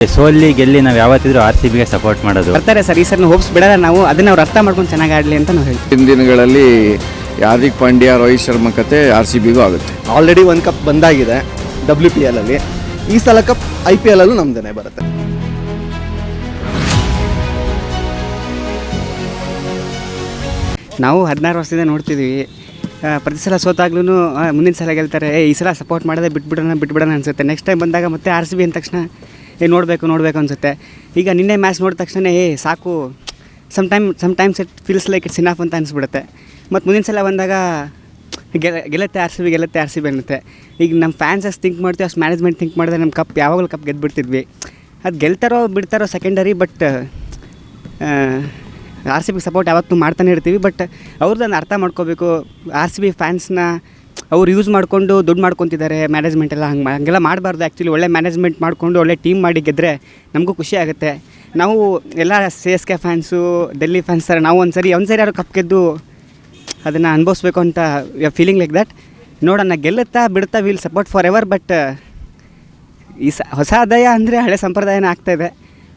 ಸೋಲ್ಲಿ ಗೆಲ್ಲಿ ನಾವು ಯಾವತ್ತಿದ್ರು ಆರ್ ಸಿ ಬಿಗೆ ಸಪೋರ್ಟ್ ಮಾಡೋದು. ಬರ್ತಾರೆ ಸರ್ ಈ ಸರ್ ಹೋಪ್ಸ್ ಬಿಡಲ್ಲ ನಾವು ಅದನ್ನ ಅವ್ರು ಅರ್ಥ ಮಾಡ್ಕೊಂಡು ಚೆನ್ನಾಗಿ ಆಡ್ಲಿ ಅಂತ ನಾವು ಹೇಳ್ತೀವಿ. ಹಿಂದಿನ ದಿನಗಳಲ್ಲಿ ಹಾರ್ದಿಕ್ ಪಾಂಡ್ಯ ರೋಹಿತ್ ಶರ್ಮಾ ಕತೆ ಆರ್ ಸಿ ಬಿಗೂ ಆಗುತ್ತೆ. ಆಲ್ರೆಡಿ ಒಂದು ಕಪ್ ಬಂದಾಗಿದೆ ಡಬ್ಲ್ಯೂ ಪಿ ಎಲ್ ಅಲ್ಲಿ. ಈ ಸಲ ಕಪ್ ಐ ಪಿ ಎಲ್ ಅಲ್ಲೂ ನಮ್ದೇನೆ ಬರುತ್ತೆ. ನಾವು ಹದಿನಾರು ವರ್ಷದಿಂದ ನೋಡ್ತಿದ್ದೀವಿ ಆ, ಪ್ರತಿ ಸಲ ಸೋತಾಗ್ಲೂ ಮುಂದಿನ ಸಲ ಗೆಲ್ತಾರೆ. ಏ ಈ ಸಲ ಸಪೋರ್ಟ್ ಮಾಡೋದೇ ಬಿಟ್ಬಿಡೋಣ ಬಿಟ್ಬಿಡೋಣ ಅನಿಸುತ್ತೆ. ನೆಕ್ಸ್ಟ್ ಟೈಮ್ ಬಂದಾಗ ಮತ್ತೆ ಆರ್ ಸಿ ಬಿ ಅಂದ ತಕ್ಷಣ ಏ, ನೋಡಬೇಕು ನೋಡಬೇಕು ಅನಿಸುತ್ತೆ. ಈಗ ನಿನ್ನೆ ಮ್ಯಾಚ್ ನೋಡಿದ ತಕ್ಷಣ ಏ, ಸಾಕು. Some time some times it feels like it's enough ಅಂತ ಅನಿಸ್ಬಿಡುತ್ತೆ. ಮತ್ತು ಮುಂದಿನ ಸಲ ಬಂದಾಗ, ಗೆಲ ಗೆಲ್ಲತ್ತೆ ಆರ್ ಸಿ ಬಿ ಗೆಲ್ಲತ್ತೆ ಆರ್ ಸಿ ಬಿ ಅನ್ನುತ್ತೆ. ಈಗ ನಮ್ಮ ಫ್ಯಾನ್ಸ್ ಅಷ್ಟು ಥಿಂಕ್ ಮಾಡ್ತೀವಿ, ಅಷ್ಟು ಮ್ಯಾನೇಜ್ಮೆಂಟ್ ಥಿಂಕ್ ಮಾಡಿದ್ರೆ ನಮ್ಮ ಕಪ್ ಯಾವಾಗಲೂ ಕಪ್ ಗೆದ್ದುಬಿಡ್ತಿದ್ವಿ ಅದು ಗೆಲ್ತಾರೋ, ಬಿಡ್ತಾರೋ secondary but R C B support ಯಾವತ್ತೂ ಮಾಡ್ತಾನೆ ಇರ್ತೀವಿ. ಬಟ್ ಅವ್ರದ್ದನ್ನು ಅರ್ಥ ಮಾಡ್ಕೋಬೇಕು. ಆರ್ ಸಿ ಬಿ ಫ್ಯಾನ್ಸ್ನ ಅವ್ರು ಯೂಸ್ ಮಾಡಿಕೊಂಡು ದುಡ್ಡು ಮಾಡ್ಕೊತಿದ್ದಾರೆ ಮ್ಯಾನೇಜ್ಮೆಂಟ್ ಎಲ್ಲ. ಹಂಗೆ ಹಂಗೆಲ್ಲ ಮಾಡಬಾರ್ದು ಆ್ಯಕ್ಚುಲಿ ಒಳ್ಳೆ ಮ್ಯಾನೇಜ್ಮೆಂಟ್ ಮಾಡಿಕೊಂಡು ಒಳ್ಳೆ ಟೀಮ್ ಮಾಡಿ ಗೆದ್ದರೆ ನಮಗೂ ಖುಷಿ ಆಗುತ್ತೆ. ನಾವು ಎಲ್ಲ C S K fans Delhi fans ಥರ ನಾವು ಒಂದು ಸರಿ ಒಂದು ಸರಿ ಯಾರು ಕಪ್ ಗೆದ್ದು ಅದನ್ನು ಅನುಭವಿಸ್ಬೇಕು ಅಂತ ಫೀಲಿಂಗ್ ಲೈಕ್ ದಟ್ ನೋಡೋಣ ಗೆಲ್ಲುತ್ತಾ ಬಿಡುತ್ತಾ will support for ever but ಈ ಸ ಹೊಸ ಆದಾಯ ಅಂದರೆ ಹಳೆ ಸಂಪ್ರದಾಯನ ಆಗ್ತಾ ಇದೆ.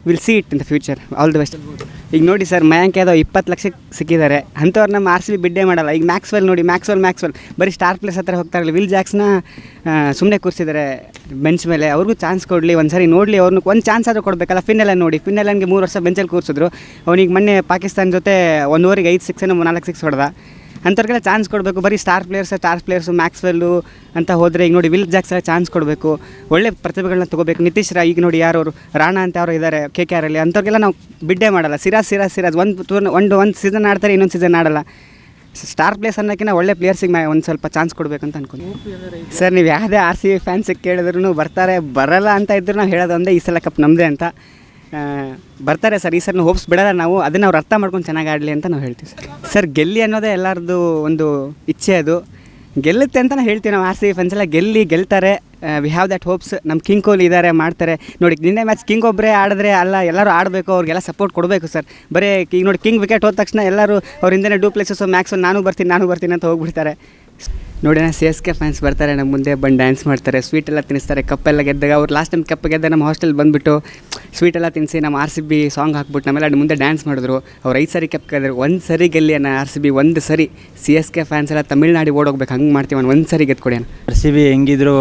Will see it in the future all the best ಈಗ ನೋಡಿ ಸರ್ ಮಯಾಂಕ್ ಯಾದವ್ ಇಪ್ಪತ್ತು ಲಕ್ಷಕ್ಕೆ ಸಿಕ್ಕಿದ್ದಾರೆ. ಅಂಥವ್ರು ನಮ್ಮ ಆರ್ ಸಿ ಬಿ ಬಿಡ್ಡೇ ಮಾಡಲ್ಲ. ಈಗ ಮ್ಯಾಕ್ಸ್ವೆಲ್ ನೋಡಿ ಮ್ಯಾಕ್ಸ್ವೆಲ್ ಮ್ಯಾಕ್ಸ್ವೆಲ್ ಬರೀ ಸ್ಟಾರ್ ಪ್ಲೇಸ್ ಹತ್ರ ಹೋಗ್ತಾರಲ್ಲ. ವಿಲ್ ಜಾಕ್ಸ್ನ ಸುಮ್ಮನೆ ಕೂರಿಸಿದ್ದಾರೆ ಬೆಂಚ್ ಮೇಲೆ. ಅವ್ರಿಗೂ ಚಾನ್ಸ್ ಕೊಡಲಿ. ಒಂದು ಸರಿ ನೋಡಲಿ. ಅವ್ರನ್ನ ಒಂದು ಚಾನ್ಸ್ ಆದರೂ ಕೊಡಬೇಕಲ್ಲ. ಫಿನ್ನೆಲ್ಲ ನೋಡಿ. ಫಿನ್ನೆಲ್ಲನ್ಗೆ ಮೂರು ವರ್ಷ ಬೆಂಚಲ್ಲಿ ಕೂರಿಸಿದ್ರು. ಅವ್ನಿಗೆ ಮೊನ್ನೆ ಪಾಕಿಸ್ತಾನ ಜೊತೆ ಒಂದು ಓವರಿಗೆ ಐದು ಸಿಕ್ಸ್ ಏನೋ ನಾಲ್ಕು ಸಿಕ್ಸ್ ಹೊಡೆದ. ಅಂಥವ್ರಿಗೆಲ್ಲ ಚಾನ್ಸ್ ಕೊಡಬೇಕು. ಬರೀ star players star players Maxwell ಅಂತ ಹೋದರೆ ಈಗ ನೋಡಿ ವಿಲ್ ಜಾಕ್ಸ್ ಚಾನ್ಸ್ ಕೊಡಬೇಕು. ಒಳ್ಳೆ ಪ್ರತಿಭೆಗಳನ್ನ ತೊಗೋಬೇಕು. ನಿತೀಶ್ ರಾ, ಈಗ ನೋಡಿ ಯಾರು, ರಾಣಾ ಅಂತ ಅವರು ಇದ್ದಾರೆ ಕೆ ಕೆ ಆರಲ್ಲಿ ಅಂಥವ್ರಿಗೆಲ್ಲ ನಾವು ಬಿಡ್ಡೆ ಮಾಡಲ್ಲ. ಸಿರಾಜ್ ಸಿರಾಜ್ ಸಿರಾಜ್. ಒಂದು ಟೂರ್ನ ಒಂದು ಒಂದು ಸೀಸನ್ ಆಡ್ತಾರೆ, ಇನ್ನೊಂದು ಸೀಸನ್ ಆಡಲ್ಲ. ಸ್ಟಾರ್ ಪ್ಲೇಸ್ ಅನ್ನೋಕ್ಕಿಂತ ಒಳ್ಳೆ ಪ್ಲೇಯರ್ಸಿಗೆ ಒಂದು ಸ್ವಲ್ಪ ಚಾನ್ಸ್ ಕೊಡಬೇಕಂತ ಅನ್ಕೊಂಡು. ಸರ್ ನೀವು ಯಾವುದೇ ಆರ್ ಸಿ ಬಿ ಫ್ಯಾನ್ಸಿಗೆ ಕೇಳಿದ್ರು ಬರ್ತಾರೆ, ಬರಲ್ಲ ಅಂತ ಇದ್ರು ನಾವು ಹೇಳೋದು ಒಂದೇ ಈ ಸಲ ಕಪ್ ನಮ್ಮದೇ ಅಂತ. ಬರ್ತಾರೆ ಸರ್, ಈ ಸರ್ನ ಹೋಪ್ಸ್ ಬಿಡಲ್ಲ, ನಾವು ಅದನ್ನು ಅವ್ರು ಅರ್ಥ ಮಾಡ್ಕೊಂಡು ಚೆನ್ನಾಗಿ ಆಡಲಿ ಅಂತ ನಾವು ಹೇಳ್ತೀವಿ ಸರ್. ಸರ್, ಗೆಲ್ಲಿ ಅನ್ನೋದೇ ಎಲ್ಲರದ್ದು ಒಂದು ಇಚ್ಛೆ ಅದು. ಗೆಲ್ಲುತ್ತೆ ಅಂತ ಹೇಳ್ತೀವಿ ನಾವು ಆರ್ ಸಿ ಫ್ಯಾನ್ಸ್ ಎಲ್ಲ, ಗೆಲ್ಲಿ ಗೆಲ್ತಾರೆ. ವಿ ಹ್ಯಾವ್ ದಟ್ ಹೋಪ್ಸ್ ನಮ್ಮ ಕಿಂಗ್ ಕೊಹ್ಲಿ ಇದ್ದಾರೆ ಮಾಡ್ತಾರೆ. ನೋಡಿ, ನಿನ್ನೆ ಮ್ಯಾಚ್ ಕಿಂಗ್ ಒಬ್ಬರೇ ಆಡಿದ್ರೆ ಅಲ್ಲ, ಎಲ್ಲರೂ ಆಡಬೇಕು, ಅವ್ರಿಗೆಲ್ಲ ಸಪೋರ್ಟ್ ಕೊಡಬೇಕು ಸರ್. ಬರೀ ಈಗ ನೋಡಿ ಕಿಂಗ್ ವಿಕೆಟ್ ಹೋದ ತಕ್ಷಣ ಎಲ್ಲರೂ ಅವ್ರ ಹಿಂದೆ ಡೂ ಪ್ಲೇಸಸ್ ಮ್ಯಾಕ್ಸ್ ನಾನು ಬರ್ತೀನಿ ನಾನು ಬರ್ತೀನಿ ಅಂತ ಹೋಗ್ಬಿಡ್ತಾರೆ. ನೋಡಿ ನಾ ಸಿ ಎಸ್ ಕೆ ಫ್ಯಾನ್ಸ್ ಬರ್ತಾರೆ, ನಮ್ಮ ಮುಂದೆ ಬಂದು ಡ್ಯಾನ್ಸ್ ಮಾಡ್ತಾರೆ ಸ್ವೀಟ್ ಎಲ್ಲ ತಿನ್ನಿಸ್ತಾರೆ, ಕಪ್ಪೆಲ್ಲ ಗೆದ್ದಾಗ ಅವ್ರು ಲಾಸ್ಟ್ ಟೈಮ್ ಕಪ್ ಗೆದ್ದ ನಮ್ಮ ಹಾಸ್ಟೆಲ್ ಬಂದುಬಿಟ್ಟು ಸ್ವೀಟ್ ಎಲ್ಲ ತಿನ್ನಿಸಿ ನಮ್ಮ ಆರ್ ಸಿ ಬಿ ಸಾಂಗ್ ಹಾಕ್ಬಿಟ್ಟು ನಮ್ಮೆಲ್ಲ ಅಲ್ಲಿ ಮುಂದೆ ಡ್ಯಾನ್ಸ್ ಮಾಡಿದ್ರು. ಅವ್ರು ಐದು ಸರಿ ಕಪ್ ಗೆದ್ರು ಒಂದು ಸರಿ ಗೆಲ್ಲಿ ಅನ್ನ ಆರ್ ಸಿ ಬಿ ಒಂದು ಸರಿ. ಸಿ ಎಸ್ ಕೆ ಫ್ಯಾನ್ಸ್ ಎಲ್ಲ ತಮಿಳ್ನಾಡಿಗೆ ಓಡೋಗ್ಬೇಕು, ಹಂಗೆ ಮಾಡ್ತೀವಿ ಅವ್ನು ಒಂದು ಸರಿ ಗೆದ್ಕೊಡಿ ಆರ್ ಸಿ ಬಿ ಹೆಂಗಿದ್ರು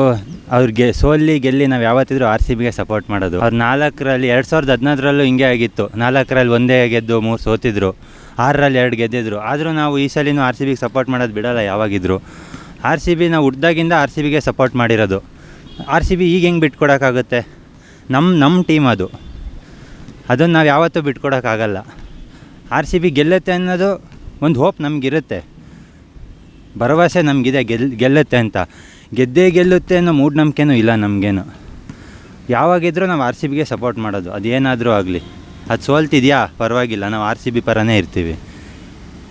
ಅವ್ರಿಗೆ ಸೋಲಿ ಗೆಲ್ಲಿ ನಾವು ಯಾವತ್ತಿದ್ರು ಆರ್ ಸಿ ಬಿಗೆ ಸಪೋರ್ಟ್ ಮಾಡೋದು. ಅವ್ರು ನಾಲ್ಕರಲ್ಲಿ, ಎರಡು ಸಾವಿರದ ಹದಿನಾರರಲ್ಲೂ ಹಿಂಗೆ ಆಗಿತ್ತು. ನಾಲ್ಕರಲ್ಲಿ ಒಂದೇ ಗೆದ್ದು ಮೂರು ಸೋತಿದ್ರು. ಆರರಲ್ಲಿ ಎರಡು ಗೆದ್ದಿದ್ರು. ಆದರೂ ನಾವು ಈ ಸಲಿನೂ ಆರ್ ಸಿ ಬಿಗೆ ಸಪೋರ್ಟ್ ಮಾಡೋದು ಬಿಡಲ್ಲ ಯಾವಾಗಿದ್ರು. ಆರ್ ಸಿ ಬಿ ನಾವು ಹುಡ್ದಾಗಿಂದ ಆರ್ ಸಿ ಬಿಗೆ ಸಪೋರ್ಟ್ ಮಾಡಿರೋದು. ಆರ್ ಸಿ ಬಿ ಈಗ ಹೆಂಗೆ ಬಿಟ್ಕೊಡೋಕ್ಕಾಗುತ್ತೆ? ನಮ್ಮ ನಮ್ಮ ಟೀಮ್ ಅದು. ಅದನ್ನು ನಾವು ಯಾವತ್ತೂ ಬಿಟ್ಕೊಡೋಕ್ಕಾಗಲ್ಲ. ಆರ್ ಸಿ ಬಿ ಗೆಲ್ಲುತ್ತೆ ಅನ್ನೋದು ಒಂದು ಹೋಪ್ ನಮಗಿರುತ್ತೆ. ಭರವಸೆ ನಮಗಿದೆ ಗೆಲ್, ಗೆಲ್ಲುತ್ತೆ ಅಂತ. ಗೆದ್ದೇ ಗೆಲ್ಲುತ್ತೆ ಅನ್ನೋ ಮೂಢನಂಬಿಕೆನೂ ಇಲ್ಲ ನಮಗೇನು. ಯಾವಾಗಿದ್ದರೂ ನಾವು ಆರ್ ಸಿ ಬಿಗೆ ಸಪೋರ್ಟ್ ಮಾಡೋದು. ಅದೇನಾದರೂ ಆಗಲಿ. ಅದು ಸೋಲ್ತಿದೆಯಾ? ಪರವಾಗಿಲ್ಲ ನಾವು ಆರ್ ಸಿ ಬಿ ಪರನೇ ಇರ್ತೀವಿ.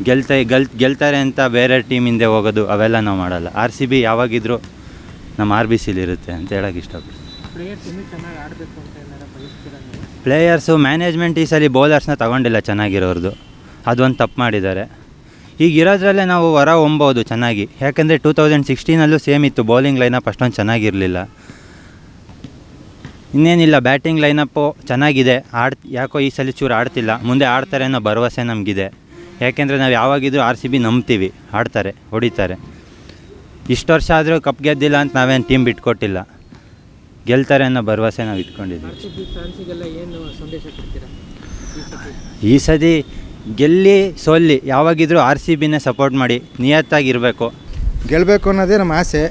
ಗೆಲ್ತ ಗೆಲ್ ಗೆಲ್ತಾರೆ ಅಂತ ಬೇರೆ ಟೀಮ್ ಹಿಂದೆ ಹೋಗೋದು ಅವೆಲ್ಲ ನಾವು ಮಾಡಲ್ಲ. ಆರ್ ಸಿ ಬಿ ಯಾವಾಗಿದ್ರೂ ನಮ್ಮ ಆರ್ ಬಿ ಸಿಲಿರುತ್ತೆ ಅಂತ ಹೇಳೋಕೆ ಇಷ್ಟಪಡ್ತೀನಿ. ಪ್ಲೇಯರ್ಸು ಮ್ಯಾನೇಜ್ಮೆಂಟ್ ಈ ಸಲ ಬೌಲರ್ಸ್ನ ತಗೊಂಡಿಲ್ಲ ಚೆನ್ನಾಗಿರೋರ್ದು. ಅದೊಂದು ತಪ್ಪು ಮಾಡಿದ್ದಾರೆ. ಈಗ ಇರೋದ್ರಲ್ಲೇ ನಾವು ಹೊರ ಹೊಂಬೋದು ಚೆನ್ನಾಗಿ. ಯಾಕಂದರೆ ಟೂ ತೌಸಂಡ್ ಸಿಕ್ಸ್ಟೀನಲ್ಲೂ ಸೇಮ್ ಇತ್ತು. ಬೌಲಿಂಗ್ ಲೈನಪ್ ಅಷ್ಟೊಂದು ಚೆನ್ನಾಗಿರಲಿಲ್ಲ. ಇನ್ನೇನಿಲ್ಲ ಬ್ಯಾಟಿಂಗ್ ಲೈನಪ್ಪು ಚೆನ್ನಾಗಿದೆ. ಆಡ್ ಯಾಕೋ ಈ ಸಲ ಚೂರು ಆಡ್ತಿಲ್ಲ. ಮುಂದೆ ಆಡ್ತಾರೆ ಅನ್ನೋ ಭರವಸೆ ನಮಗಿದೆ. ಯಾಕೆಂದರೆ ನಾವು ಯಾವಾಗಿದ್ರೂ ಆರ್ ಸಿ ಬಿ ನಂಬ್ತೀವಿ. ಆಡ್ತಾರೆ ಹೊಡಿತಾರೆ. ಇಷ್ಟು ವರ್ಷ ಆದರೂ ಕಪ್ ಗೆದ್ದಿಲ್ಲ ಅಂತ ನಾವೇನು ಟೀಮ್ ಬಿಟ್ಕೊಟ್ಟಿಲ್ಲ. ಗೆಲ್ತಾರೆ ಅನ್ನೋ ಭರವಸೆ ನಾವು ಇಟ್ಕೊಂಡಿದ್ವಿ. ಈ ಸತಿ? ಗೆಲ್ಲಿ ಸೋಲ್ಲಿ ಯಾವಾಗಿದ್ರೂ ಆರ್ ಸಿ ಬಿನೇ ಸಪೋರ್ಟ್ ಮಾಡಿ ನಿಯತ್ತಾಗಿರಬೇಕು ಗೆಲ್ಲಬೇಕು ಅನ್ನೋದೇ ನಮ್ಮ ಆಸೆ.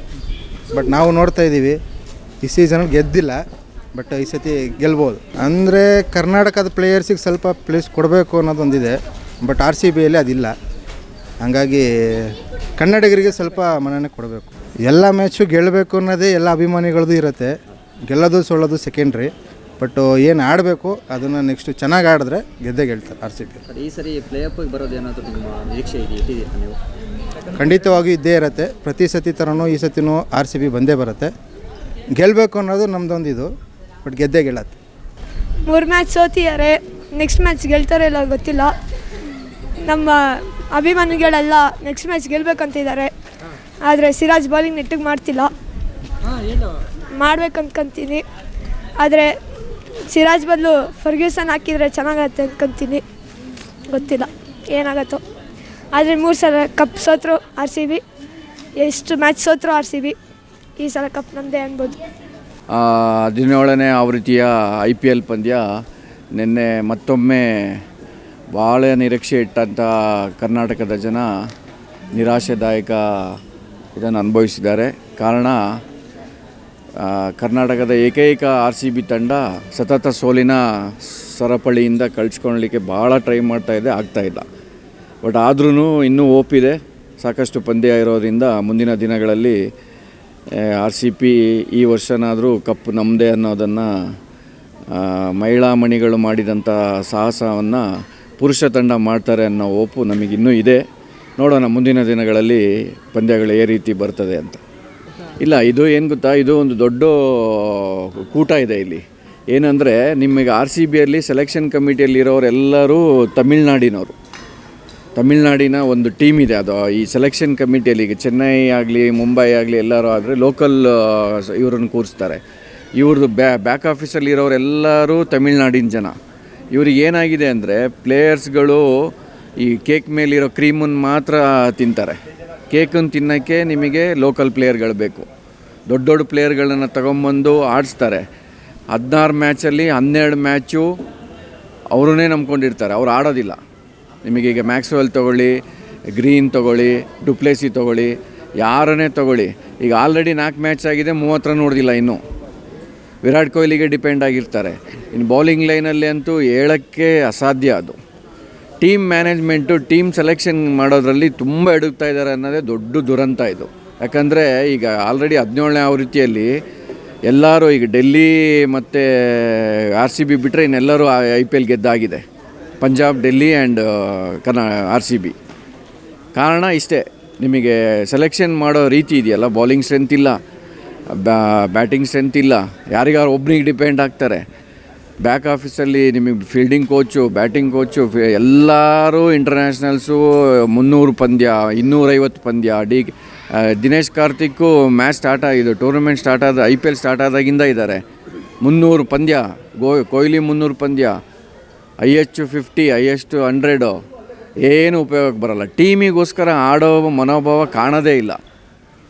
ಬಟ್ ನಾವು ನೋಡ್ತಾ ಇದ್ದೀವಿ ಈ ಸೀಸನಲ್ಲಿ ಗೆದ್ದಿಲ್ಲ. ಬಟ್ ಈ ಸತಿ ಗೆಲ್ಬೋದು. ಅಂದರೆ ಕರ್ನಾಟಕದ ಪ್ಲೇಯರ್ಸಿಗೆ ಸ್ವಲ್ಪ ಪ್ಲೇಸ್ ಕೊಡಬೇಕು ಅನ್ನೋದೊಂದಿದೆ. ಬಟ್ ಆರ್ ಸಿ ಬಿಯಲ್ಲಿ ಅದಿಲ್ಲ. ಹಾಗಾಗಿ ಕನ್ನಡಿಗರಿಗೆ ಸ್ವಲ್ಪ ಮನನೆ ಕೊಡಬೇಕು. ಎಲ್ಲ ಮ್ಯಾಚು ಗೆಲ್ಲಬೇಕು ಅನ್ನೋದೇ ಎಲ್ಲ ಅಭಿಮಾನಿಗಳದ್ದು ಇರುತ್ತೆ. ಗೆಲ್ಲೋದು ಸೋಲೋದು ಸೆಕೆಂಡ್ರಿ ಬಟ್ ಏನು ಆಡಬೇಕು ಅದನ್ನು ನೆಕ್ಸ್ಟ್ ಚೆನ್ನಾಗಿ ಆಡಿದ್ರೆ ಗೆದ್ದೇ ಗೆಲ್ತಾರೆ ಆರ್ ಸಿ ಬಿ ಈ ಸರಿ ಪ್ಲೇ ಬರೋದು ಏನಾದರೂ ನಿಮ್ಮ ನಿರೀಕ್ಷೆ ಇದೆ ಇಟ್ಟಿದ್ದೀರಾ ನೀವು? ಖಂಡಿತವಾಗಿ ಇದ್ದೇ ಇರುತ್ತೆ. ಪ್ರತಿ ಸತಿ ಥರನೂ ಈ ಸತಿನೂ ಆರ್ ಸಿ ಬಿ ಬಂದೇ ಬರುತ್ತೆ. ಗೆಲ್ಲಬೇಕು ಅನ್ನೋದು ನಮ್ಮದೊಂದು ಇದು ಬಟ್ ಗೆದ್ದೇ ಗೆಲ್ಲತ್ತೆ. ಮೂರು ಮ್ಯಾಚ್ ಸೋತಿದ್ದಾರೆ ನೆಕ್ಸ್ಟ್ ಮ್ಯಾಚ್ ಗೆಲ್ತಾರೆ ಇಲ್ಲ ಗೊತ್ತಿಲ್ಲ. ನಮ್ಮ ಅಭಿಮಾನಿಗಳೆಲ್ಲ ನೆಕ್ಸ್ಟ್ ಮ್ಯಾಚ್ ಗೆಲ್ಬೇಕಂತಿದ್ದಾರೆ ಆದರೆ ಸಿರಾಜ್ ಬೌಲಿಂಗ್ ನೆಟ್ಟಿಗೆ ಮಾಡ್ತಿಲ್ಲ. ಮಾಡ್ಬೇಕಂತೀನಿ ಆದರೆ ಸಿರಾಜ್ ಬದಲು ಫರ್ಗ್ಯೂಸನ್ ಹಾಕಿದರೆ ಚೆನ್ನಾಗತ್ತೆ ಅಂದ್ಕೊಂತೀನಿ ಗೊತ್ತಿಲ್ಲ ಏನಾಗತ್ತೋ. ಆದರೆ ಮೂರು ಸಲ ಕಪ್ ಸೋತರು ಆರ್ ಸಿ ಬಿ ಎಷ್ಟು ಮ್ಯಾಚ್ ಸೋತರು ಆರ್ ಸಿ ಬಿ ಈ ಸಲ ಕಪ್ ನಮ್ಮದೇ ಅನ್ಬೋದು. ಹದಿನೇಳನೇ ಆವೃತ್ತಿಯ ಐ ಪಿ ಎಲ್ ಪಂದ್ಯ ನಿನ್ನೆ ಮತ್ತೊಮ್ಮೆ ಭಾಳ ನಿರೀಕ್ಷೆ ಇಟ್ಟಂಥ ಕರ್ನಾಟಕದ ಜನ ನಿರಾಶೆದಾಯಕ ಇದನ್ನು ಅನುಭವಿಸಿದ್ದಾರೆ. ಕಾರಣ ಕರ್ನಾಟಕದ ಏಕೈಕ ಆರ್ ಸಿ ಬಿ ತಂಡ ಸತತ ಸೋಲಿನ ಸರಪಳಿಯಿಂದ ಕಳ್ಸ್ಕೊಳ್ಲಿಕ್ಕೆ ಭಾಳ ಟ್ರೈ ಮಾಡ್ತಾಯಿದೆ ಇದೆ, ಆಗ್ತಾ ಇಲ್ಲ. ಬಟ್ ಆದ್ರೂ ಇನ್ನೂ ಓಪಿದೆ ಸಾಕಷ್ಟು ಪಂದ್ಯ ಇರೋದರಿಂದ ಮುಂದಿನ ದಿನಗಳಲ್ಲಿ ಆರ್ ಸಿ ಪಿ ಈ ವರ್ಷನಾದರೂ ಕಪ್ ನಮ್ಮದೇ ಅನ್ನೋದನ್ನು ಮಹಿಳಾ ಮಣಿಗಳು ಮಾಡಿದಂಥ ಸಾಹಸವನ್ನು ಪುರುಷ ತಂಡ ಮಾಡ್ತಾರೆ ಅನ್ನೋ ಓಪು ನಮಗಿನ್ನೂ ಇದೆ. ನೋಡೋಣ ಮುಂದಿನ ದಿನಗಳಲ್ಲಿ ಪಂದ್ಯಗಳು ಏ ರೀತಿ ಬರ್ತದೆ ಅಂತ. ಇಲ್ಲ, ಇದು ಏನು ಗೊತ್ತಾ? ಇದು ಒಂದು ದೊಡ್ಡ ಕೂಟ ಇದೆ ಇಲ್ಲಿ. ಏನಂದರೆ, ನಿಮಗೆ ಆರ್ ಸಿ ಬಿಯಲ್ಲಿ ಸೆಲೆಕ್ಷನ್ ಕಮಿಟಿಯಲ್ಲಿರೋರೆಲ್ಲರೂ ತಮಿಳ್ನಾಡಿನವರು. ತಮಿಳ್ನಾಡಿನ ಒಂದು ಟೀಮ್ ಇದೆ. ಅದು ಈ ಸೆಲೆಕ್ಷನ್ ಕಮಿಟಿಯಲ್ಲಿ ಈಗ ಚೆನ್ನೈ ಆಗಲಿ, ಮುಂಬೈ ಆಗಲಿ ಎಲ್ಲರೂ ಆದರೆ ಲೋಕಲ್ ಇವರನ್ನು ಕೂರಿಸ್ತಾರೆ. ಇವ್ರದ್ದು ಬ್ಯಾ ಬ್ಯಾಕ್ ಆಫೀಸಲ್ಲಿರೋರೆಲ್ಲರೂ ತಮಿಳ್ನಾಡಿನ ಜನ. ಇವ್ರಿಗೆ ಏನಾಗಿದೆ ಅಂದರೆ ಪ್ಲೇಯರ್ಸ್ಗಳು ಈ ಕೇಕ್ ಮೇಲಿರೋ ಕ್ರೀಮನ್ನು ಮಾತ್ರ ತಿಂತಾರೆ. ಕೇಕನ್ನು ತಿನ್ನೋಕ್ಕೆ ನಿಮಗೆ ಲೋಕಲ್ ಪ್ಲೇಯರ್ಗಳು ಬೇಕು. ದೊಡ್ಡ ದೊಡ್ಡ ಪ್ಲೇಯರ್ಗಳನ್ನು ತಗೊಂಬಂದು ಆಡಿಸ್ತಾರೆ. ಹದಿನಾರು ಮ್ಯಾಚಲ್ಲಿ ಹನ್ನೆರಡು ಮ್ಯಾಚು ಅವ್ರನ್ನೇ ನಂಬ್ಕೊಂಡಿರ್ತಾರೆ. ಅವ್ರು ಆಡೋದಿಲ್ಲ. ನಿಮಗೀಗ ಮ್ಯಾಕ್ಸ್ವೆಲ್ ತೊಗೊಳ್ಳಿ ಗ್ರೀನ್ ತೊಗೊಳ್ಳಿ ಡುಪ್ಲೇಸಿ ತೊಗೊಳ್ಳಿ, ಯಾರನ್ನೇ ತೊಗೊಳ್ಳಿ. ಈಗ ಆಲ್ರೆಡಿ ನಾಲ್ಕು ಮ್ಯಾಚ್ ಆಗಿದೆ, ಮೂವತ್ತು ರನ್ ಹೊಡೆದಿಲ್ಲ ಇನ್ನೂ. ವಿರಾಟ್ ಕೊಹ್ಲಿಗೆ ಡಿಪೆಂಡ್ ಆಗಿರ್ತಾರೆ. ಇನ್ನು ಬೌಲಿಂಗ್ ಲೈನಲ್ಲಿ ಅಂತೂ ಹೇಳೋಕ್ಕೆ ಅಸಾಧ್ಯ ಅದು. ಟೀಮ್ ಮ್ಯಾನೇಜ್ಮೆಂಟು ಟೀಮ್ ಸೆಲೆಕ್ಷನ್ ಮಾಡೋದ್ರಲ್ಲಿ ತುಂಬ ಎಡುಗ್ತಾ ಇದ್ದಾರೆ ಅನ್ನೋದೇ ದೊಡ್ಡ ದುರಂತ ಇದು. ಯಾಕಂದರೆ ಈಗ ಆಲ್ರೆಡಿ ಹದಿನೇಳನೇ ಆವೃತ್ತಿಯಲ್ಲಿ ಎಲ್ಲರೂ ಈಗ ಡೆಲ್ಲಿ ಮತ್ತು ಆರ್ ಸಿ ಬಿ ಬಿಟ್ಟರೆ ಇನ್ನೆಲ್ಲರೂ ಐ ಪಿ ಎಲ್ ಗೆದ್ದಾಗಿದೆ. ಪಂಜಾಬ್, ಡೆಲ್ಲಿ ಆ್ಯಂಡ್ ಕರ್ನಾ ಆರ್ ಸಿ ಬಿ ಕಾರಣ ಇಷ್ಟೇ, ನಿಮಗೆ ಸೆಲೆಕ್ಷನ್ ಮಾಡೋ ರೀತಿ ಇದೆಯಲ್ಲ ಬೌಲಿಂಗ್ ಸ್ಟ್ರೆಂತ್ ಇಲ್ಲ ಬ್ಯಾಟಿಂಗ್ ಸ್ಟ್ರೆಂತ್ ಇಲ್ಲ ಯಾರಿಗಾರು ಒಬ್ರಿಗೆ ಡಿಪೆಂಡ್ ಆಗ್ತಾರೆ. ಬ್ಯಾಕ್ ಆಫೀಸಲ್ಲಿ ನಿಮಗೆ ಫೀಲ್ಡಿಂಗ್ ಕೋಚು ಬ್ಯಾಟಿಂಗ್ ಕೋಚು ಎಲ್ಲರೂ ಇಂಟರ್ನ್ಯಾಷನಲ್ಸು ಮುನ್ನೂರು ಪಂದ್ಯ, ಇನ್ನೂರೈವತ್ತು ಪಂದ್ಯ, D Dinesh Karthik match start ಆಗಿದ್ದು ಟೂರ್ನಮೆಂಟ್ ಸ್ಟಾರ್ಟ್ ಆದ ಐ ಪಿ ಎಲ್ ಸ್ಟಾರ್ಟ್ ಆದಾಗಿಂದ ಇದ್ದಾರೆ. ಮುನ್ನೂರು ಪಂದ್ಯ, ಗೋ, ಕೊಹ್ಲಿ ಮುನ್ನೂರು ಪಂದ್ಯ highest fifty, I H two hundred ಏನು ಉಪಯೋಗಕ್ಕೆ ಬರಲ್ಲ. ಟೀಮಿಗೋಸ್ಕರ ಆಡೋ ಮನೋಭಾವ ಕಾಣೋದೇ ಇಲ್ಲ.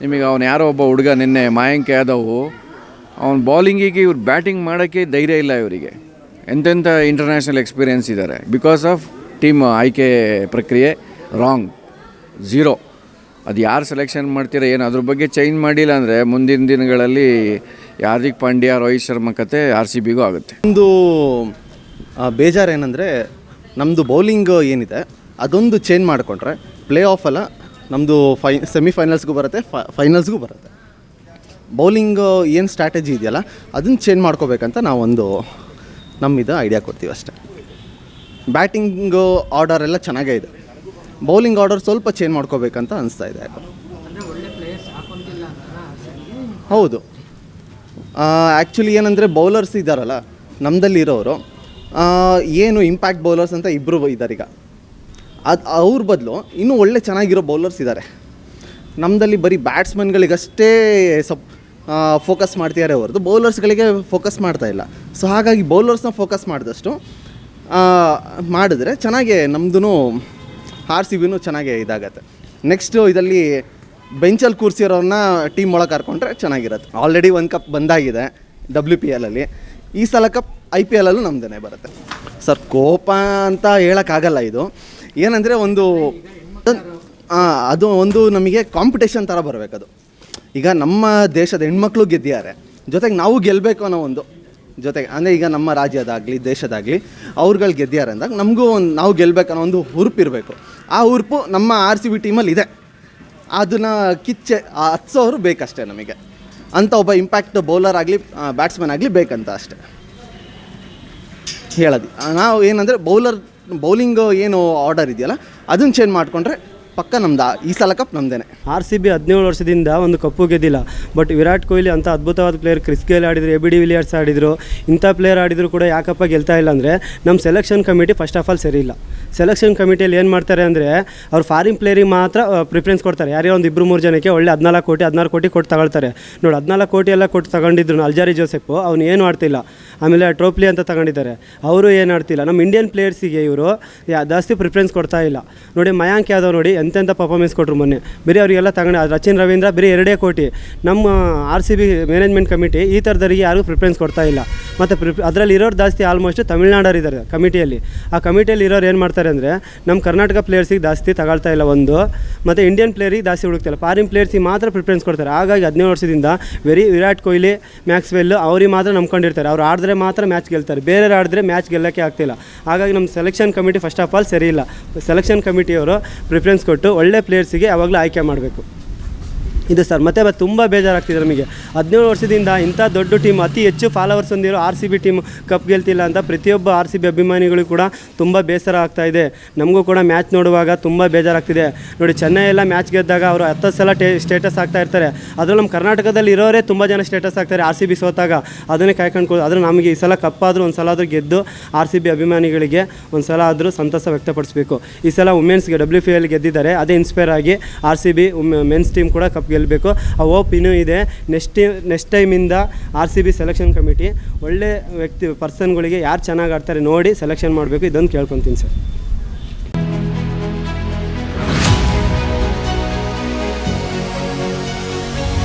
ನಿಮಗೆ ಅವನು ಯಾರೋ ಒಬ್ಬ ಹುಡುಗ ನಿನ್ನೆ ಮಾಯಾಂಕ್ ಯಾದವ್ ಅವನ ಬೌಲಿಂಗಿಗೆ ಇವ್ರು ಬ್ಯಾಟಿಂಗ್ ಮಾಡೋಕ್ಕೆ ಧೈರ್ಯ ಇಲ್ಲ ಇವರಿಗೆ. ಎಂತೆಂಥ ಇಂಟರ್ನ್ಯಾಷನಲ್ ಎಕ್ಸ್ಪೀರಿಯೆನ್ಸ್ ಇದ್ದಾರೆ ಬಿಕಾಸ್ ಆಫ್ ಟೀಮ್ ಆಯ್ಕೆ ಪ್ರಕ್ರಿಯೆ ರಾಂಗ್ ಝೀರೋ ಅದು ಯಾರು ಸೆಲೆಕ್ಷನ್ ಮಾಡ್ತೀರಾ, ಏನು ಅದ್ರ ಬಗ್ಗೆ ಚೇಂಜ್ ಮಾಡಿಲ್ಲ ಅಂದರೆ ಮುಂದಿನ ದಿನಗಳಲ್ಲಿ ಹಾರ್ದಿಕ್ ಪಾಂಡ್ಯ, ರೋಹಿತ್ ಶರ್ಮಾ ಕತೆ ಆರ್ ಸಿ ಬಿಗೂ ಆಗುತ್ತೆ. ಒಂದು ಬೇಜಾರು ಏನಂದರೆ ನಮ್ಮದು ಬೌಲಿಂಗ್ ಏನಿದೆ ಅದೊಂದು ಚೇಂಜ್ ಮಾಡಿಕೊಂಡ್ರೆ ಪ್ಲೇ ಆಫ್ ಅಲ್ಲ ನಮ್ಮದು ಫೈ ಸೆಮಿಫೈನಲ್ಸ್ಗೂ ಬರುತ್ತೆ ಫೈನಲ್ಸ್ಗೂ ಬರುತ್ತೆ. ಬೌಲಿಂಗ್ ಏನು ಸ್ಟ್ರಾಟಜಿ ಇದೆಯಲ್ಲ ಅದನ್ನು ಚೇಂಜ್ ಮಾಡ್ಕೋಬೇಕಂತ ನಾವೊಂದು ನಮ್ಮಿದು ಐಡಿಯಾ ಕೊಡ್ತೀವಿ ಅಷ್ಟೇ. ಬ್ಯಾಟಿಂಗು ಆರ್ಡರ್ ಎಲ್ಲ ಚೆನ್ನಾಗೇ ಇದೆ. ಬೌಲಿಂಗ್ ಆರ್ಡರ್ ಸ್ವಲ್ಪ ಚೇಂಜ್ ಮಾಡ್ಕೋಬೇಕಂತ ಅನಿಸ್ತಾ ಇದೆ ಹೌದು. ಆ್ಯಕ್ಚುಲಿ ಏನಂದರೆ ಬೌಲರ್ಸ್ ಇದ್ದಾರಲ್ಲ ನಮ್ಮದಲ್ಲಿ ಇರೋರು ಆ, ಏನು ಇಂಪ್ಯಾಕ್ಟ್ ಬೌಲರ್ಸ್ ಅಂತ ಇಬ್ಬರು ಇದ್ದಾರೆ ಈಗ. ಅದು ಅವ್ರ ಬದಲು ಇನ್ನೂ ಒಳ್ಳೆ ಚೆನ್ನಾಗಿರೋ ಬೌಲರ್ಸ್ ಇದ್ದಾರೆ ನಮ್ಮದಲ್ಲಿ ಬರೀ ಬ್ಯಾಟ್ಸ್ಮನ್ಗಳಿಗಷ್ಟೇ ಸಪ್ ಫೋಕಸ್ ಮಾಡ್ತಿದ್ದಾರೆ ಹೊರತು ಬೌಲರ್ಸ್ಗಳಿಗೆ ಫೋಕಸ್ ಮಾಡ್ತಾ ಇಲ್ಲ. ಸೊ ಹಾಗಾಗಿ ಬೌಲರ್ಸ್ನ ಫೋಕಸ್ ಮಾಡಿದಷ್ಟು ಮಾಡಿದ್ರೆ ಚೆನ್ನಾಗೇ ನಮ್ಮದು ಆರ್ ಸಿ ಬಿನೂ ಚೆನ್ನಾಗೇ ಇದಾಗತ್ತೆ. ನೆಕ್ಸ್ಟು ಇದರಲ್ಲಿ ಬೆಂಚಲ್ಲಿ ಕೂರಿಸಿರೋರನ್ನ ಟೀಮ್ ಒಳಗೆ ಕರ್ಕೊಂಡ್ರೆ ಚೆನ್ನಾಗಿರತ್ತೆ. ಆಲ್ರೆಡಿ ಒಂದು ಕಪ್ ಬಂದಾಗಿದೆ ಡಬ್ಲ್ಯೂ ಪಿ ಎಲಲ್ಲಿ ಈ ಸಲ ಕಪ್ ಐ ಪಿ ಎಲ್ಲಲ್ಲೂ ನಮ್ಮದೇ ಬರುತ್ತೆ. ಸರ್, ಕೋಪ ಅಂತ ಹೇಳೋಕ್ಕಾಗಲ್ಲ ಇದು. ಏನಂದರೆ ಒಂದು ಅದು ಒಂದು ನಮಗೆ ಕಾಂಪಿಟೇಷನ್ ಥರ ಬರಬೇಕದು. ಈಗ ನಮ್ಮ ದೇಶದ ಹೆಣ್ಮಕ್ಳು ಗೆದ್ದಿದ್ದಾರೆ. ಜೊತೆಗೆ ನಾವು ಗೆಲ್ಲಬೇಕು ಅನ್ನೋ ಒಂದು ಜೊತೆಗೆ, ಅಂದರೆ ಈಗ ನಮ್ಮ ರಾಜ್ಯದಾಗಲಿ, ದೇಶದಾಗಲಿ ಅವ್ರುಗಳು ಗೆದ್ದಿದ್ದಾರೆ ಅಂದಾಗ ನಮಗೂ ಒಂದು, ನಾವು ಗೆಲ್ಲಬೇಕನ್ನೋ ಒಂದು ಹುರುಪಿರಬೇಕು ಆ ಹುರುಪು ನಮ್ಮ ಆರ್ ಸಿ ಬಿ ಟೀಮಲ್ಲಿ ಇದೆ. ಅದನ್ನು ಕಿಚ್ಚೆ ಹತ್ಸೋರು ಬೇಕಷ್ಟೇ ನಮಗೆ. ಅಂಥ ಒಬ್ಬ ಇಂಪ್ಯಾಕ್ಟ್ ಬೌಲರ್ ಆಗಲಿ ಬ್ಯಾಟ್ಸ್ಮನ್ ಆಗಲಿ ಬೇಕಂತ ಅಷ್ಟೇ. ಹೇಳೋದು. ನಾವು ಏನಂದರೆ ಬೌಲರ್, ಬೌಲಿಂಗ್ ಏನು ಆರ್ಡರ್ ಇದೆಯಲ್ಲ, ಅದನ್ನು ಚೇಂಜ್ ಮಾಡಿಕೊಂಡ್ರೆ ಪಕ್ಕ ನಮ್ದು ಈ ಸಲ ಕಪ್ ನಮ್ದೇನೆ. ಆರ್ ಸಿ ಬಿ ಹದಿನೇಳು ವರ್ಷದಿಂದ ಒಂದು ಕಪ್ಪು ಗೆದ್ದಿಲ್ಲ. ಬಟ್ ವಿರಾಟ್ ಕೊಹ್ಲಿ ಅಂತ ಅದ್ಭುತವಾದ ಪ್ಲೇಯರ್ ಕ್ರಿಸ್ ಗೇಲ್ ಆಡಿದ್ರು ಎ ಬಿ ಡಿ ವಿಲಿಯರ್ಸ್ ಆಡಿದ್ರು, ಇಂಥ ಪ್ಲೇಯರ್ ಆಡಿದ್ರು ಕೂಡ ಯಾಕಪ್ಪ ಗೆಲ್ತಾ ಇಲ್ಲ ಅಂದರೆ ನಮ್ಮ selection committee first of all ಸರಿ ಇಲ್ಲ. ಸೆಲೆಕ್ಷನ್ ಕಮಿಟಿಯಲ್ಲಿ ಏನು ಮಾಡ್ತಾರೆ ಅಂದರೆ ಅವ್ರು ಫಾರಿನ್ ಪ್ಲೇಯರಿಗೆ ಮಾತ್ರ ಪ್ರಿಫರೆನ್ಸ್ ಕೊಡ್ತಾರೆ. ಯಾರೇ ಒಂದು ಇಬ್ಬರು ಮೂರು ಜನಕ್ಕೆ ಒಳ್ಳೆ ಹದಿನಾಲ್ಕು ಕೋಟಿ, ಹದಿನಾರು ಕೋಟಿ ಕೊಟ್ಟು ತಗೊಳ್ತಾರೆ. ನೋಡಿ ಹದಿನಾಲ್ಕು ಕೋಟಿ ಎಲ್ಲ ಕೊಟ್ಟು ತಗೊಂಡಿದ್ರು ಅಲ್ಜಾರಿ ಜೋಸೆಫು ಅವ್ನು ಏನು ಆಡ್ತಿಲ್ಲ. ಆಮೇಲೆ ಟ್ರೋಪ್ಲಿ ಅಂತ ತಗೊಂಡಿದ್ದಾರೆ. ಅವರು ಏನು ಆಡ್ತಿಲ್ಲ. ನಮ್ಮ ಇಂಡಿಯನ್ ಪ್ಲೇಯರ್ಸಿಗೆ ಇವರು ಜಾಸ್ತಿ ಪ್ರಿಫರೆನ್ಸ್ ಕೊಡ್ತಾ ಇಲ್ಲ. ನೋಡಿ ಮಯಾಂಕ್ ಯಾದವ್ ನೋಡಿ ಎಂತೆಂಥ ಪರ್ಫಾರ್ಮೆನ್ಸ್ ಕೊಟ್ಟರು ಮೊನ್ನೆ. ಬರೀ ಅವರಿಗೆಲ್ಲ ತಗೊಂಡು ರಚಿನ್ ರವೀಂದ್ರ ಬರೀ ಎರಡೇ ಕೋಟಿ. ನಮ್ಮ R C B management committee ಈ ಥರದವರಿಗೆ ಯಾರಿಗೂ ಪ್ರಿಫರೆನ್ಸ್ ಕೊಡ್ತಾ ಇಲ್ಲ. ಮತ್ತು ಪ್ರಿಫ್, ಅದರಲ್ಲಿ ಇರೋರು ಜಾಸ್ತಿ ಆಲ್ಮೋಸ್ಟ್ ತಮಿಳ್ನಾಡವ್ರು ಇದ್ದಾರೆ ಕಮಿಟಿಯಲ್ಲಿ ಆ ಕಮಿಟಿಯಲ್ಲಿ ಇರೋರು ಏನು ಮಾಡ್ತಾರೆ ಅಂದರೆ ನಮ್ಮ ಕರ್ನಾಟಕ ಪ್ಲೇಯರ್ಸಿಗೆ ಜಾಸ್ತಿ ತಗೊಳ್ತಾ ಇಲ್ಲ ಒಂದು. ಮತ್ತು ಇಂಡಿಯನ್ ಪ್ಲೇಯರಿಗೆ ಜಾಸ್ತಿ ಹುಡುಕ್ತಿಲ್ಲ. ಫಾರಿನ್ ಪ್ಲೇಯರ್ಸಿಗೆ ಮಾತ್ರ ಪ್ರಿಫರೆನ್ಸ್ ಕೊಡ್ತಾರೆ. ಹಾಗಾಗಿ ಹದಿನೇಳು ವರ್ಷದಿಂದ ವೆರಿ ವಿರಾಟ್ ಕೊಹ್ಲಿ, ಮ್ಯಾಕ್ಸ್ವೆಲ್, ಅವ್ರಿಗೆ ಮಾತ್ರ ನಂಬ್ಕೊಂಡಿರ್ತಾರೆ. ಅವ್ರು ಆಡಿದ್ರೆ ಮಾತ್ರ ಮ್ಯಾಚ್ ಗೆಲ್ತಾರೆ. ಬೇರೆ ಆಡಿದ್ರೆ ಮ್ಯಾಚ್ ಗೆಲ್ಲೋಕ್ಕೆ ಆಗ್ತಿಲ್ಲ. ಹಾಗಾಗಿ ನಮ್ಮ selection committee first of all ಸರಿ ಇಲ್ಲ. ಸೆಲೆಕ್ಷನ್ ಕಮಿಟಿಯವರು ಪ್ರಿಫರೆನ್ಸ್ ಕೊಟ್ಟು ಒಳ್ಳೆ ಪ್ಲೇಯರ್ಸಿಗೆ ಯಾವಾಗಲೂ ಆಯ್ಕೆ ಮಾಡಬೇಕು. ಇದು ಸರ್. ಮತ್ತೆ ಮತ್ತೆ ತುಂಬ ಬೇಜಾರಾಗ್ತಿದೆ ನಮಗೆ. ಹದಿನೇಳು ವರ್ಷದಿಂದ ಇಂಥ ದೊಡ್ಡ ಟೀಮ್ ಅತಿ ಹೆಚ್ಚು ಫಾಲೋವರ್ಸ್ ಹೊಂದಿರೋ R C B team cup ಗೆಲ್ತಿಲ್ಲ ಅಂತ ಪ್ರತಿಯೊಬ್ಬ ಆರ್ ಸಿ ಬಿ ಅಭಿಮಾನಿಗಳು ಕೂಡ ತುಂಬ ಬೇಸರ ಆಗ್ತಾ ಇದೆ. ನಮಗೂ ಕೂಡ ಮ್ಯಾಚ್ ನೋಡುವಾಗ ತುಂಬ ಬೇಜಾರಾಗ್ತಿದೆ. ನೋಡಿ, ಚೆನ್ನೈ ಎಲ್ಲ ಮ್ಯಾಚ್ ಗೆದ್ದಾಗ ಅವರು ಹತ್ತು ಸಲ ಟೇ ಸ್ಟೇಟಸ್ ಆಗ್ತಾ ಇರ್ತಾರೆ. ಅದರಲ್ಲಿ ನಮ್ಮ ಕರ್ನಾಟಕದಲ್ಲಿ ಇರೋರೇ ತುಂಬ ಜನ ಸ್ಟೇಟಸ್ ಆಗ್ತಾರೆ ಆರ್ ಸಿ ಬಿ ಸೋತಾಗ. ಅದನ್ನೇ ಕಾಯ್ಕೊಂಡು ಆದರೆ ನಮಗೆ ಈ ಸಲ ಕಪ್ಪಾದರೂ ಒಂದು ಸಲ ಆದರೂ ಗೆದ್ದು ಆರ್ ಸಿ ಬಿ ಅಭಿಮಾನಿಗಳಿಗೆ ಒಂದು ಸಲ ಆದರೂ ಸಂತಸ ವ್ಯಕ್ತಪಡಿಸಬೇಕು. ಈ ಸಲ ವುಮೆನ್ಸ್ಗೆ ಡಬ್ಲ್ಯೂ ಪಿ ಎಲ್ ಗೆದ್ದಿದ್ದಾರೆ. ಅದೇ ಇನ್ಸ್ಪೈರ್ ಆಗಿ R C B mens team ಕೂಡ ಕಪ್ ಗೆಲ್ಲಬೇಕು ಆ ಹೋಪ್ ಇನ್ನೂ ಇದೆ. Next next ಟೈಮಿಂದ R C B selection committee ಒಳ್ಳೆ ವ್ಯಕ್ತಿ ಪರ್ಸನ್ಗಳಿಗೆ ಯಾರು ಚೆನ್ನಾಗಿ ಆಡ್ತಾರೆ ನೋಡಿ ಸೆಲೆಕ್ಷನ್ ಮಾಡಬೇಕು. ಇದೊಂದು ಕೇಳ್ಕೊತೀನಿ ಸರ್.